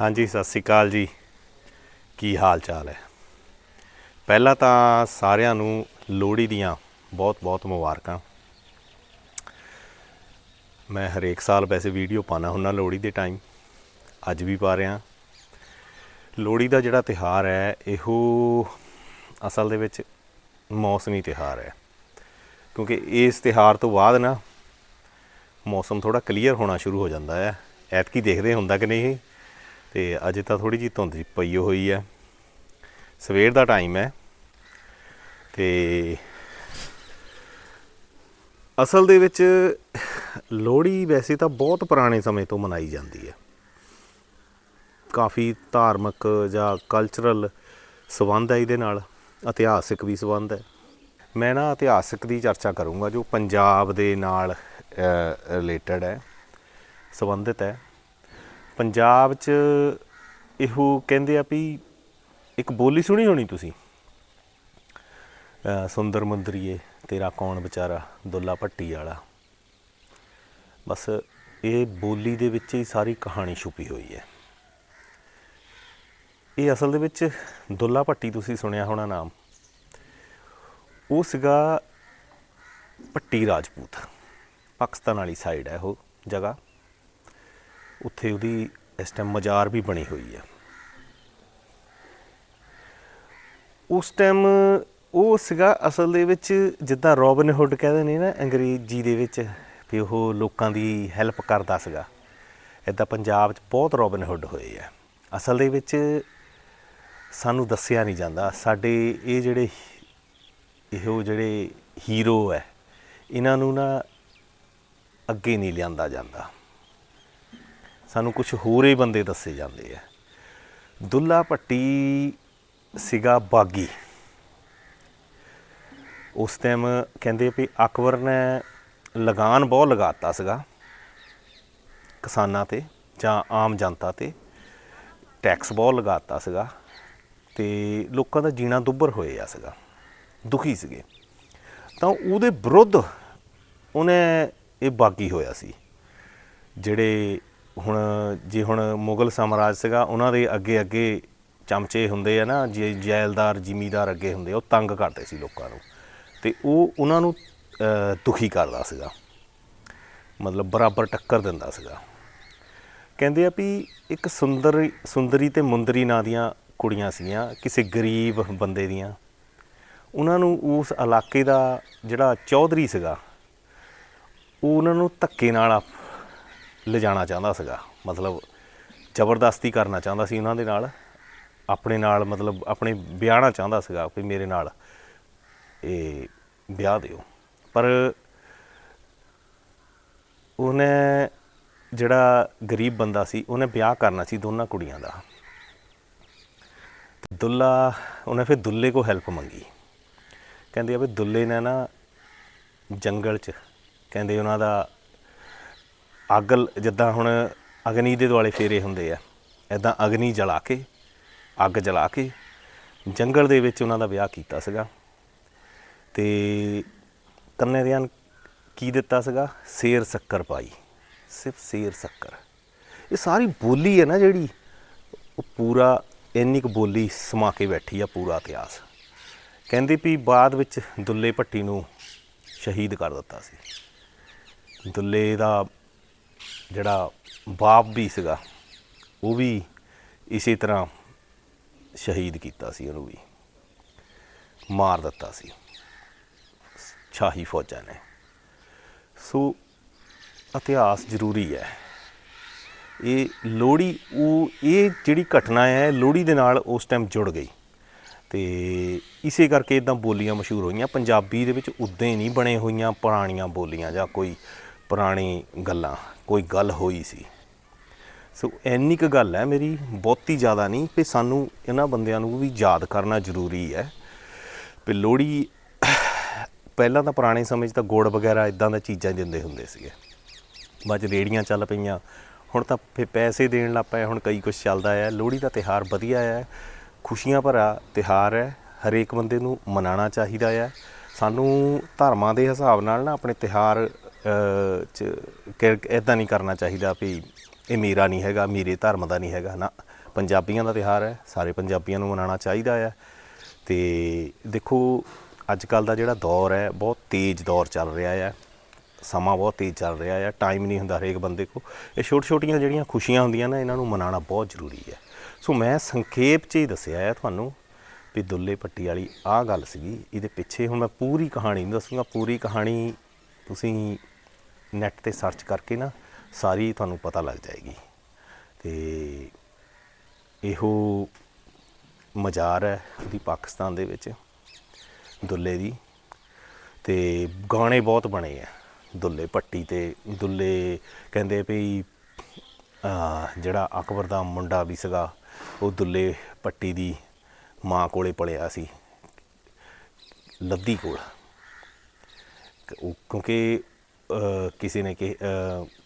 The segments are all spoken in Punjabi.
ਹਾਂਜੀ, ਸਤਿ ਸ੍ਰੀ ਅਕਾਲ ਜੀ। ਕੀ ਹਾਲ ਚਾਲ ਹੈ? ਪਹਿਲਾਂ ਤਾਂ ਸਾਰਿਆਂ ਨੂੰ ਲੋਹੜੀ ਦੀਆਂ ਬਹੁਤ-ਬਹੁਤ ਮੁਬਾਰਕਾਂ। ਮੈਂ ਹਰੇਕ ਸਾਲ ਵੈਸੇ ਵੀਡੀਓ ਪਾਣਾ ਹੁੰਦਾ ਲੋਹੜੀ ਦੇ ਟਾਈਮ। ਅੱਜ ਵੀ ਪਾ ਰਿਹਾ। ਲੋਹੜੀ ਦਾ ਜਿਹੜਾ ਤਿਹਾਰ ਹੈ, ਇਹੋ ਅਸਲ ਦੇ ਵਿੱਚ ਮੌਸਮੀ ਤਿਹਾਰ ਹੈ। ਕਿਉਂਕਿ ਇਸ ਤਿਹਾਰ ਤੋਂ ਬਾਅਦ ਨਾ ਮੌਸਮ ਥੋੜਾ ਕਲੀਅਰ ਹੋਣਾ ਸ਼ੁਰੂ ਹੋ ਜਾਂਦਾ ਹੈ। ਐਤਕੀ ਦੇਖਦੇ ਹੁੰਦਾ ਕਿ ਨਹੀਂ ਤੇ ਅਜੇ ਤਾਂ ਥੋੜੀ ਜੀ ਧੁੰਦ ਜਿਹੀ ਪਈ ਹੋਈ ਹੈ। ਸਵੇਰ ਦਾ ਟਾਈਮ ਹੈ ਤੇ ਅਸਲ ਦੇ ਵਿੱਚ ਲੋਹੜੀ ਵੈਸੇ ਤਾਂ ਬਹੁਤ ਪੁਰਾਣੇ ਸਮੇਂ ਤੋਂ ਮਨਾਈ ਜਾਂਦੀ ਹੈ। ਕਾਫੀ ਧਾਰਮਿਕ ਜਾਂ ਕਲਚਰਲ ਸਬੰਧ ਹੈ ਇਹਦੇ ਨਾਲ, ਇਤਿਹਾਸਿਕ ਵੀ ਸਬੰਧ ਹੈ। ਮੈਂ ਨਾ ਇਤਿਹਾਸਿਕ ਦੀ ਚਰਚਾ ਕਰੂੰਗਾ ਜੋ ਪੰਜਾਬ ਦੇ ਨਾਲ ਰਿਲੇਟਡ ਹੈ, ਸੰਬੰਧਿਤ ਹੈ। ਪੰਜਾਬ 'ਚ ਇਹੋ ਕਹਿੰਦੇ ਆ ਵੀ ਇੱਕ ਬੋਲੀ ਸੁਣੀ ਹੋਣੀ ਤੁਸੀਂ? ਸੁੰਦਰ ਮੁੰਦਰੀਏ, ਤੇਰਾ ਕੌਣ ਵਿਚਾਰਾ, ਦੁੱਲਾ ਭੱਟੀ ਵਾਲਾ। ਬਸ ਇਹ ਬੋਲੀ ਦੇ ਵਿੱਚ ਹੀ ਸਾਰੀ ਕਹਾਣੀ ਛੁਪੀ ਹੋਈ ਹੈ। ਇਹ ਅਸਲ ਦੇ ਵਿੱਚ ਦੁੱਲਾ ਭੱਟੀ ਤੁਸੀਂ ਸੁਣਿਆ ਹੋਣਾ ਨਾਮ। ਉਹ ਸੀਗਾ ਭੱਟੀ ਰਾਜਪੂਤ। ਪਾਕਿਸਤਾਨ ਵਾਲੀ ਸਾਈਡ ਹੈ ਉਹ ਜਗ੍ਹਾ। ਉੱਥੇ ਉਹਦੀ ਇਸ ਟਾਈਮ ਮਜ਼ਾਰ ਵੀ ਬਣੀ ਹੋਈ ਹੈ ਉਸ ਟਾਈਮ ਉਹ ਸੀਗਾ ਅਸਲ ਦੇ ਵਿੱਚ ਜਿੱਦਾਂ ਰੋਬਿਨ ਹੁੱਡ ਕਹਿੰਦੇ ਨੇ ਨਾ ਅੰਗਰੇਜ਼ੀ ਦੇ ਵਿੱਚ ਵੀ ਉਹ ਲੋਕਾਂ ਦੀ ਹੈਲਪ ਕਰਦਾ ਸੀਗਾ। ਇਦਾਂ ਪੰਜਾਬ 'ਚ ਬਹੁਤ ਰੋਬਿਨ ਹੁੱਡ ਹੋਏ ਆ। ਅਸਲ ਦੇ ਵਿੱਚ ਸਾਨੂੰ ਦੱਸਿਆ ਨਹੀਂ ਜਾਂਦਾ। ਸਾਡੇ ਇਹ ਜਿਹੜੇ ਇਹੋ ਜਿਹੜੇ ਹੀਰੋ ਹੈ ਇਹਨਾਂ ਨੂੰ ਨਾ ਅੱਗੇ ਨਹੀਂ ਲਿਆਂਦਾ ਜਾਂਦਾ। ਸਾਨੂੰ ਕੁਝ ਹੋਰ ਹੀ ਬੰਦੇ ਦੱਸੇ ਜਾਂਦੇ ਆ। ਦੁੱਲਾ ਭੱਟੀ ਸੀਗਾ ਬਾਗੀ। ਉਸ ਟਾਈਮ ਕਹਿੰਦੇ ਵੀ ਅਕਬਰ ਨੇ ਲਗਾਨ ਬਹੁਤ ਲਗਾਤਾ ਸੀਗਾ, ਕਿਸਾਨਾਂ ਤੇ ਜਾਂ ਆਮ ਜਨਤਾ ਤੇ। ਟੈਕਸ ਬਹੁਤ ਲਗਾਤਾ ਸੀਗਾ ਤੇ ਲੋਕਾਂ ਦਾ ਜੀਣਾ ਦੁੱਭਰ ਹੋਇਆ ਸੀਗਾ, ਦੁਖੀ ਸੀਗੇ। ਤਾਂ ਉਹਦੇ ਵਿਰੁੱਧ ਉਹਨੇ ਇਹ ਬਾਗੀ ਹੋਇਆ ਸੀ, ਜਿਹੜੇ ਹੁਣ ਜੇ ਹੁਣ ਮੁਗਲ ਸਾਮਰਾਜ ਸੀਗਾ ਉਹਨਾਂ ਦੇ ਅੱਗੇ ਅੱਗੇ ਚਮਚੇ ਹੁੰਦੇ ਆ ਨਾ ਜੇ ਜੈਲਦਾਰ ਜ਼ਿਮੀਦਾਰ ਅੱਗੇ ਹੁੰਦੇ ਆ, ਉਹ ਤੰਗ ਕਰਦੇ ਸੀ ਲੋਕਾਂ ਨੂੰ। ਤੇ ਉਹ ਉਹਨਾਂ ਨੂੰ ਦੁਖੀ ਕਰਦਾ ਸੀਗਾ। ਮਤਲਬ ਬਰਾਬਰ ਟੱਕਰ ਦਿੰਦਾ ਸੀਗਾ। ਕਹਿੰਦੇ ਆ ਵੀ ਇੱਕ ਸੁੰਦਰ ਸੁੰਦਰੀ ਤੇ ਮੁੰਦਰੀ ਨਾਂ ਦੀਆਂ ਕੁੜੀਆਂ ਸੀਗੀਆਂ ਕਿਸੇ ਗਰੀਬ ਬੰਦੇ ਦੀਆਂ। ਉਹਨਾਂ ਨੂੰ ਉਸ ਇਲਾਕੇ ਦਾ ਜਿਹੜਾ ਚੌਧਰੀ ਸੀਗਾ ਉਹ ਉਹਨਾਂ ਨੂੰ ਧੱਕੇ ਨਾਲ ਲਿਜਾਣਾ ਚਾਹੁੰਦਾ ਸੀਗਾ। ਮਤਲਬ ਜ਼ਬਰਦਸਤੀ ਕਰਨਾ ਚਾਹੁੰਦਾ ਸੀ ਉਹਨਾਂ ਦੇ ਨਾਲ। ਆਪਣੇ ਨਾਲ ਮਤਲਬ ਆਪਣੇ ਵਿਆਹਣਾ ਚਾਹੁੰਦਾ ਸੀਗਾ ਵੀ ਮੇਰੇ ਨਾਲ। ਇਹ ਵਿਆਹ ਦਿਓ। ਪਰ ਉਹਨੇ ਜਿਹੜਾ ਗਰੀਬ ਬੰਦਾ ਸੀ, ਉਹਨੇ ਵਿਆਹ ਕਰਨਾ ਸੀ ਦੋਨਾਂ ਕੁੜੀਆਂ ਦਾ। ਦੁੱਲਾ, ਉਹਨੇ ਫਿਰ ਦੁੱਲੇ ਕੋ ਹੈਲਪ ਮੰਗੀ। ਕਹਿੰਦੇ ਆ ਵੀ ਦੁੱਲੇ ਨੇ ਨਾ ਜੰਗਲ 'ਚ, ਕਹਿੰਦੇ ਉਹਨਾਂ ਦਾ ਅੱਗ ਲ- ਜਿੱਦਾਂ ਹੁਣ ਅਗਨੀ ਦੇ ਦੁਆਲੇ ਫੇਰੇ ਹੁੰਦੇ ਆ ਐਦਾਂ ਅਗਨੀ ਜਲਾ ਕੇ, ਅੱਗ ਜਲਾ ਕੇ ਜੰਗਲ ਦੇ ਵਿੱਚ ਉਹਨਾਂ ਦਾ ਵਿਆਹ ਕੀਤਾ ਸੀਗਾ। ਤੇ ਕੰਨਿਆਦਾਨ ਕੀ ਦਿੱਤਾ ਸੀਗਾ? ਸ਼ੇਰ ਸ਼ੱਕਰ ਪਾਈ, ਸਿਰਫ ਸ਼ੇਰ ਸ਼ੱਕਰ। ਇਹ ਸਾਰੀ ਬੋਲੀ ਹੈ ਨਾ ਜਿਹੜੀ, ਉਹ ਪੂਰਾ ਇੰਨੀ ਕੁ ਬੋਲੀ ਸਮਾ ਕੇ ਬੈਠੀ ਆ, ਪੂਰਾ ਇਤਿਹਾਸ। ਕਹਿੰਦੇ ਵੀ ਬਾਅਦ ਵਿੱਚ ਦੁੱਲੇ ਭੱਟੀ ਨੂੰ ਸ਼ਹੀਦ ਕਰ ਦਿੱਤਾ ਸੀ। ਦੁੱਲੇ ਦਾ ਜਿਹੜਾ ਬਾਪ ਵੀ ਸੀਗਾ, ਉਹ ਵੀ ਇਸੇ ਤਰ੍ਹਾਂ ਸ਼ਹੀਦ ਕੀਤਾ ਸੀ, ਉਹਨੂੰ ਵੀ ਮਾਰ ਦਿੱਤਾ ਸੀ। ਸ਼ਾਹੀ ਫੌਜਾਂ ਨੇ। ਸੋ ਇਤਿਹਾਸ ਜ਼ਰੂਰੀ ਹੈ। ਇਹ ਲੋਹੜੀ, ਉਹ, ਇਹ ਜਿਹੜੀ ਘਟਨਾ ਹੈ, ਲੋਹੜੀ ਦੇ ਨਾਲ ਉਸ ਟਾਈਮ ਜੁੜ ਗਈ। ਤੇ ਇਸੇ ਕਰਕੇ ਇਦਾਂ ਬੋਲੀਆਂ ਮਸ਼ਹੂਰ ਹੋਈਆਂ। ਪੰਜਾਬੀ ਦੇ ਵਿੱਚ ਉਦਾਂ ਹੀ ਨਹੀਂ ਬਣੇ ਹੋਈਆਂ ਪੁਰਾਣੀਆਂ ਬੋਲੀਆਂ ਜਾਂ ਕੋਈ ਪੁਰਾਣੀ ਗੱਲਾਂ, ਕੋਈ ਗੱਲ ਹੋਈ ਸੀ। ਸੋ ਇੰਨੀ ਕੁ ਗੱਲ ਹੈ ਮੇਰੀ, ਬਹੁਤੀ ਜ਼ਿਆਦਾ ਨਹੀਂ, ਵੀ ਸਾਨੂੰ ਇਹਨਾਂ ਬੰਦਿਆਂ ਨੂੰ ਵੀ ਯਾਦ ਕਰਨਾ ਜ਼ਰੂਰੀ ਹੈ। ਵੀ ਲੋਹੜੀ, ਪਹਿਲਾਂ ਤਾਂ ਪੁਰਾਣੇ ਸਮੇਂ 'ਚ ਤਾਂ ਗੁੜ ਵਗੈਰਾ ਇਦਾਂ ਦੀਆਂ ਚੀਜ਼ਾਂ ਦਿੰਦੇ ਹੁੰਦੇ ਸੀਗੇ। ਬਾਅਦ 'ਚ ਰੇੜੀਆਂ ਚੱਲ ਪਈਆਂ। ਹੁਣ ਤਾਂ ਫੇ ਪੈਸੇ ਦੇਣ ਲੱਗ ਪਏ, ਹੁਣ ਕਈ ਕੁਝ ਚੱਲਦਾ ਹੈ ਲੋਹੜੀ ਦਾ ਤਿਹਾਰ ਵਧੀਆ ਹੈ ਖੁਸ਼ੀਆਂ ਭਰਾ ਤਿਹਾਰ ਹੈ। ਹਰੇਕ ਬੰਦੇ ਨੂੰ ਮਨਾਉਣਾ ਚਾਹੀਦਾ ਹੈ ਸਾਨੂੰ ਧਰਮਾਂ ਦੇ ਹਿਸਾਬ ਨਾਲ ਨਾ ਆਪਣੇ ਤਿਹਾਰ ਇਦਾਂ ਨਹੀਂ ਕਰਨਾ ਚਾਹੀਦਾ ਵੀ ਇਹ ਮੇਰਾ ਨਹੀਂ ਹੈਗਾ, ਮੇਰੇ ਧਰਮ ਦਾ ਨਹੀਂ ਹੈਗਾ ਨਾ ਪੰਜਾਬੀਆਂ ਦਾ ਤਿਉਹਾਰ ਹੈ, ਸਾਰੇ ਪੰਜਾਬੀਆਂ ਨੂੰ ਮਨਾਉਣਾ ਚਾਹੀਦਾ ਹੈ। ਤੇ ਦੇਖੋ ਅੱਜ ਕੱਲ ਦਾ ਜਿਹੜਾ ਦੌਰ ਹੈ, ਬਹੁਤ ਤੇਜ਼ ਦੌਰ ਚੱਲ ਰਿਹਾ ਹੈ। ਸਮਾਂ ਬਹੁਤ ਤੇਜ਼ ਚੱਲ ਰਿਹਾ ਹੈ ਟਾਈਮ ਨਹੀਂ ਹੁੰਦਾ ਹਰੇਕ ਬੰਦੇ ਕੋ ਇਹ ਛੋਟੀ ਛੋਟੀਆਂ ਜਿਹੜੀਆਂ ਖੁਸ਼ੀਆਂ ਹੁੰਦੀਆਂ ਨਾ, ਇਹਨਾਂ ਨੂੰ ਮਨਾਉਣਾ ਬਹੁਤ ਜ਼ਰੂਰੀ ਹੈ। ਸੋ ਮੈਂ ਸੰਖੇਪ 'ਚ ਹੀ ਦੱਸਿਆ ਹੈ ਤੁਹਾਨੂੰ ਵੀ ਦੁੱਲੇ ਪੱਟੀ ਵਾਲੀ ਆਹ ਗੱਲ ਸੀਗੀ, ਇਹਦੇ ਪਿੱਛੇ ਹੁਣ ਮੈਂ ਪੂਰੀ ਕਹਾਣੀ ਨਹੀਂ ਦੱਸੂਗਾ, ਪੂਰੀ ਕਹਾਣੀ ਤੁਸੀਂ ਨੈਟ ਤੇ ਸਰਚ ਕਰਕੇ ਨਾ ਸਾਰੀ ਤੁਹਾਨੂੰ ਪਤਾ ਲੱਗ ਜਾਏਗੀ। ਤੇ ਇਹੋ ਮਜ਼ਾਰ ਹੈ ਉਹਦੀ ਪਾਕਿਸਤਾਨ ਦੇ ਵਿੱਚ ਦੁੱਲੇ ਦੀ। ਤੇ ਗਾਣੇ ਬਹੁਤ ਬਣੇ ਆ, ਦੁੱਲੇ ਪੱਟੀ ਤੇ ਦੁੱਲੇ ਕਹਿੰਦੇ ਵੀ ਜਿਹੜਾ ਅਕਬਰ ਦਾ ਮੁੰਡਾ ਵੀ ਸੀਗਾ, ਉਹ ਦੁੱਲੇ ਪੱਟੀ ਦੀ ਮਾਂ ਕੋਲੇ ਪਲਿਆ ਸੀ, ਲੱਦੀ ਕੋਲ। ਉਹ ਕਿਉਂਕਿ ਕਿਸੇ ਨੇ ਕਿ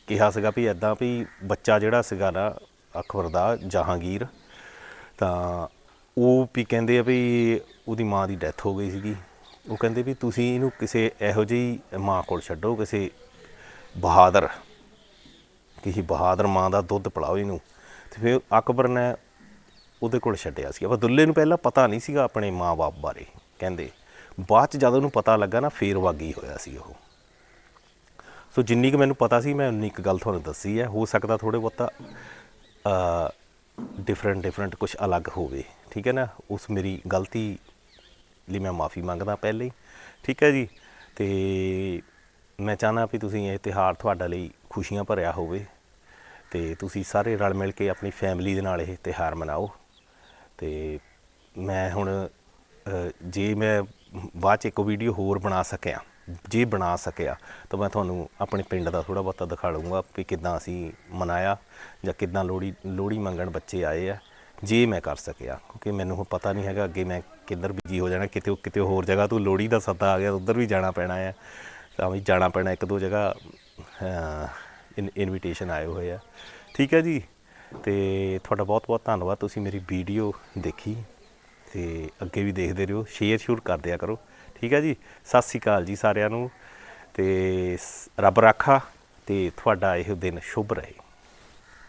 ਕਿਹਾ ਸੀਗਾ ਵੀ ਐਦਾਂ ਵੀ ਬੱਚਾ ਜਿਹੜਾ ਸੀਗਾ ਨਾ, ਅਕਬਰ ਦਾ ਜਹਾਂਗੀਰ, ਤਾਂ ਉਹ ਵੀ ਕਹਿੰਦੇ ਆ ਵੀ ਉਹਦੀ ਮਾਂ ਦੀ ਡੈਥ ਹੋ ਗਈ ਸੀਗੀ। ਉਹ ਕਹਿੰਦੇ ਵੀ ਤੁਸੀਂ ਇਹਨੂੰ ਕਿਸੇ ਇਹੋ ਜਿਹੀ ਮਾਂ ਕੋਲ ਛੱਡੋ, ਕਿਸੇ ਬਹਾਦਰ ਕਿਸੇ ਬਹਾਦਰ ਮਾਂ ਦਾ ਦੁੱਧ ਪਿਲਾਓ ਇਹਨੂੰ। ਤੇ ਫਿਰ ਅਕਬਰ ਨੇ ਉਹਦੇ ਕੋਲ ਛੱਡਿਆ ਸੀ ਪਰ ਦੁੱਲੇ ਨੂੰ ਪਹਿਲਾਂ ਪਤਾ ਨਹੀਂ ਸੀਗਾ ਆਪਣੇ ਮਾਂ-ਬਾਪ ਬਾਰੇ, ਕਹਿੰਦੇ। ਬਾਅਦ ਚ ਜਦੋਂ ਉਹਨੂੰ ਪਤਾ ਲੱਗਾ ਨਾ, ਫੇਰ ਵਾਗੀ ਹੋਇਆ ਸੀ ਉਹ। ਸੋ ਜਿੰਨੀ ਕੁ ਮੈਨੂੰ ਪਤਾ ਸੀ, ਮੈਂ ਉਨੀ ਕੁ ਗੱਲ ਤੁਹਾਨੂੰ ਦੱਸੀ ਹੈ। ਹੋ ਸਕਦਾ ਥੋੜੇ ਬਹੁਤਾ ਡਿਫਰੈਂਟ ਡਿਫਰੈਂਟ ਕੁਝ ਅਲੱਗ ਹੋਵੇ। ਠੀਕ ਹੈ ਨਾ? ਉਸ ਮੇਰੀ ਗਲਤੀ ਲਈ ਮੈਂ ਮਾਫੀ ਮੰਗਦਾ ਪਹਿਲੇ ਹੀ। ਠੀਕ ਹੈ ਜੀ? ਤੇ ਮੈਂ ਚਾਹਨਾ ਵੀ ਤੁਸੀਂ ਇਹ ਤਿਹਾਰ ਤੁਹਾਡਾ ਲਈ ਖੁਸ਼ੀਆਂ ਭਰਿਆ ਹੋਵੇ ਤੇ ਤੁਸੀਂ ਸਾਰੇ ਰਲ ਮਿਲ ਕੇ ਆਪਣੀ ਫੈਮਿਲੀ ਦੇ ਨਾਲ ਇਹ ਤਿਹਾਰ ਮਨਾਓ। ਤੇ ਮੈਂ ਹੁਣ ਜੇ ਮੈਂ ਬਾਅਦ ਚ ਇੱਕ ਵੀਡੀਓ ਹੋਰ ਬਣਾ ਸਕਿਆ ਜੇ ਬਣਾ ਸਕਿਆ, ਤਾਂ ਮੈਂ ਤੁਹਾਨੂੰ ਆਪਣੇ ਪਿੰਡ ਦਾ ਥੋੜਾ ਬਹੁਤਾ ਦਿਖਾ ਲੂੰਗਾ ਵੀ ਕਿੱਦਾਂ ਅਸੀਂ ਮਨਾਇਆ ਜਾਂ ਕਿੱਦਾਂ ਲੋਹੜੀ ਲੋਹੜੀ ਮੰਗਣ ਬੱਚੇ ਆਏ ਆ, ਜੇ ਮੈਂ ਕਰ ਸਕਿਆ। ਕਿਉਂਕਿ ਮੈਨੂੰ ਹੁਣ ਪਤਾ ਨਹੀਂ ਹੈਗਾ ਅੱਗੇ ਮੈਂ ਕਿੱਧਰ ਬਿਜ਼ੀ ਹੋ ਜਾਣਾ, ਕਿਤੇ ਕਿਤੇ ਹੋਰ ਜਗ੍ਹਾ ਤੋਂ ਲੋਹੜੀ ਦਾ ਸੱਦਾ ਆ ਗਿਆ, ਉੱਧਰ ਵੀ ਜਾਣਾ ਪੈਣਾ ਹੈ ਤਾਂ ਵੀ ਜਾਣਾ ਪੈਣਾ ਇੱਕ ਦੋ ਜਗ੍ਹਾ ਇਨਵੀਟੇਸ਼ਨ ਆਏ ਹੋਏ ਆ। ਠੀਕ ਹੈ ਜੀ? ਤੇ ਤੁਹਾਡਾ ਬਹੁਤ ਬਹੁਤ ਧੰਨਵਾਦ, ਤੁਸੀਂ ਮੇਰੀ ਵੀਡੀਓ ਦੇਖੀ ਤੇ ਅੱਗੇ ਵੀ ਦੇਖਦੇ ਰਹੋ ਸ਼ੇਅਰ ਸ਼ੂਰ ਕਰ ਦਿਆ ਕਰੋ। ਠੀਕ ਹੈ ਜੀ? ਸਤਿ ਸ੍ਰੀ ਅਕਾਲ ਜੀ ਸਾਰਿਆਂ ਨੂੰ ਤੇ ਸ- ਰੱਬ ਰਾਖਾ ਤੇ ਤੁਹਾਡਾ ਇਹ ਦਿਨ ਸ਼ੁਭ ਰਹੇ।